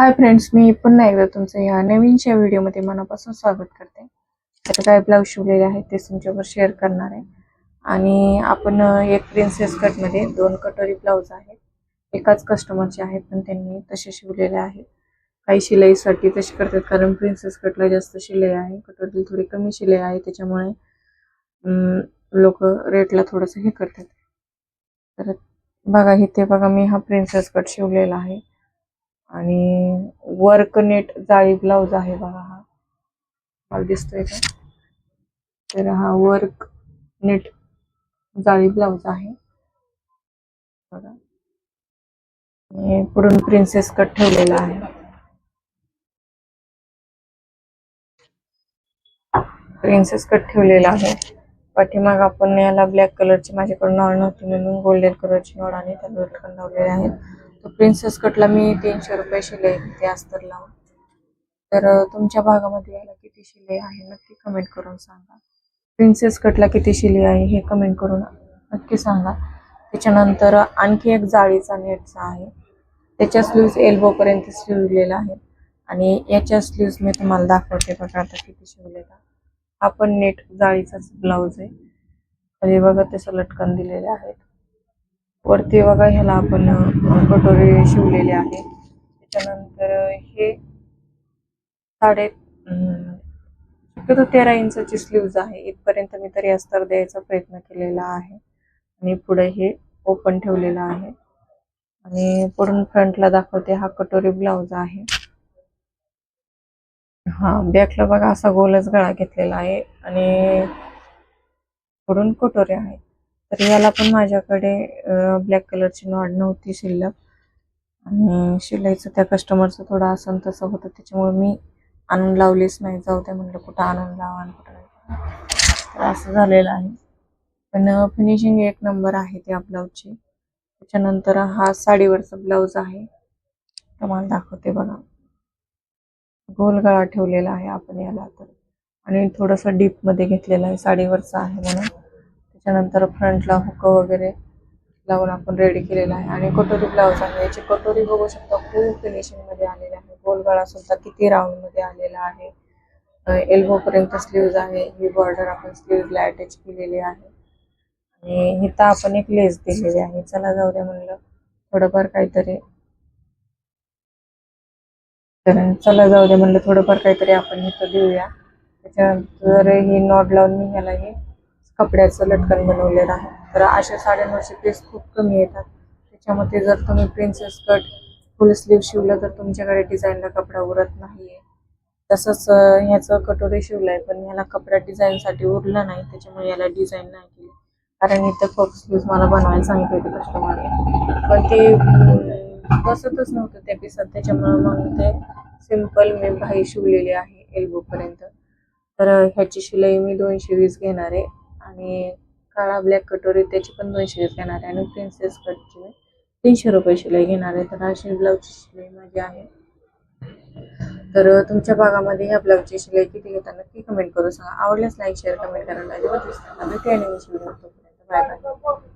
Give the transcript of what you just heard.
Hi friends मी पुन्हा एकदा तुमचं या नवीनच्या व्हिडिओमध्ये मनापासून स्वागत करते. आता काय ब्लाऊज शिवलेले आहेत ते तुमच्यावर शेअर करणार आहे. आणि आपण एक प्रिन्सेस कटमध्ये दोन कटोरी ब्लाऊज आहेत. एकाच कस्टमरचे आहेत पण त्यांनी तसे शिवलेले आहेत. काही शिलाईसाठी तसे करतात कारण प्रिन्सेस कटला जास्त शिलाई आहे. कटोरी थोडी कमी शिलाई आहे त्याच्यामुळे लोक रेटला थोडंसं हे करतात. तर बघा इथे बघा मी हा प्रिन्सेस कट शिवलेला आहे. आणि वर्क नेट जाळी ब्लाऊज आहे बघा हा. मला दिसतोय का? तर हा वर्क नेट जाळी ब्लाऊज आहे. बघा. आणि पुढून प्रिन्सेस कट ठेवलेला आहे. प्रिन्सेस कट ठेवलेला आहे. पाठीमाग आपण याला ब्लॅक कलरची माझ्याकडे नॉड नव्हती म्हणून गोल्डन कलरची नॉड आणि त्याला लावलेले आहेत. तर प्रिन्सेस कटला मी तीनशे रुपये शिलाई घेते अस्तर लावून. तर तुमच्या भागामध्ये याला किती शिलाई आहे नक्की कमेंट करून सांगा. प्रिन्सेस कटला किती शिलाई आहे हे कमेंट करून नक्की सांगा. त्याच्यानंतर आणखी एक जाळीचा नेटचा आहे. त्याच्या स्लीव्ज एल्बोपर्यंत शिवलेला आहे. आणि याच्या स्लीव्ज मी तुम्हाला दाखवते बघा आता किती शिवलेला. हा पण नेट जाळीचाच ब्लाऊज आहे. म्हणजे बघा तसं लटकन दिलेले आहेत. वरती बघा ह्याला आपण कटोरे शिवलेले आहे. त्याच्यानंतर हे साडे शक्यतो तेरा इंचाची स्लीव्ज आहे. इथपर्यंत मी तरी अस्तर द्यायचा प्रयत्न केलेला आहे. आणि पुढे हे ओपन ठेवलेलं आहे. आणि पुढून फ्रंटला दाखवते हा कटोरी ब्लाऊज आहे. हा बॅकला बघा असा गोलच गळा घेतलेला आहे. आणि पुढून कटोरे आहेत. तर याला पण माझ्याकडे ब्लॅक कलरची नॉड नव्हती शिल्लक. आणि शिलाईचं त्या कस्टमरचं थोडं असं तसं होतं. त्याच्यामुळे मी आणून लावलीच नाही. जाऊ ते म्हणलं कुठं आणून लावा आणि कुठं तर असं झालेलं आहे. पण फिनिशिंग एक नंबर आहे त्या ब्लाऊजची त्याच्यानंतर हा साडीवरचा ब्लाऊज आहे. तुम्हाला दाखवते बघा. गोल गळा ठेवलेला आहे आपण याला तर. आणि थोडंसं डीपमध्ये घेतलेलं आहे साडीवरचा आहे म्हणून. त्याच्यानंतर फ्रंटला हुक वगैरे लावून आपण रेडी केलेला आहे. आणि कटोरी ब्लाऊज आहे. याची कटोरी बघू शकता खूप फिनिशिंगमध्ये आलेली आहे. गोलगळा सुद्धा किती राऊंडमध्ये आलेला आहे. एल्बो पर्यंत स्लीव्ज आहे. ही बॉर्डर आपण स्लीव्जला अटॅच केलेली आहे. आणि हिता आपण एक लेस दिलेली आहे. चला जाऊ द्या म्हणलं. थोडंफार काहीतरी. तर चला जाऊ दे म्हणलं. थोडंफार काहीतरी आपण इथं देऊया. त्याच्यानंतर ही नॉट लावून मी ह्याला हे कपड्याचं लटकन बनवलेलं आहे. तर अशा साड्यांवरचे पीस खूप कमी येतात. त्याच्यामध्ये जर तुम्ही प्रिन्सेस कट फुल स्लीव शिवलं तर तुमच्याकडे डिझाईनला कपडा उरत नाहीये. तसंच ह्याचं कटोरी शिवलंय पण ह्याला कपडा डिझाईनसाठी उरला नाही त्याच्यामुळे याला डिझाईन नाही केली. कारण इथं फॉक्स स्लीव्ज मला बनवायला सांगितले होते कस्टमरने पण ते बसतच नव्हतं त्या पिसात त्याच्यामुळे मग ते सिंपल मी भाई शिवलेली आहे एल्बो पर्यंत. तर ह्याची शिलाई मी दोनशे वीस घेणार आहे. आणि काळा ब्लॅक कटोरी त्याची पण दोनशे रुपये घेणार आहे आणि प्रिन्सेस कटची मी तीनशे रुपये शिलाई घेणार आहे. तर अशी ब्लाऊजची शिलाई माझी आहे. तर तुमच्या भागामध्ये ह्या ब्लाऊजची शिलाई किती घेता नक्की कमेंट करू सांगा. आवडल्यास लाईक शेअर कमेंट करायला अजिबात विसरू नका. भेटूया नवीन बाय बाय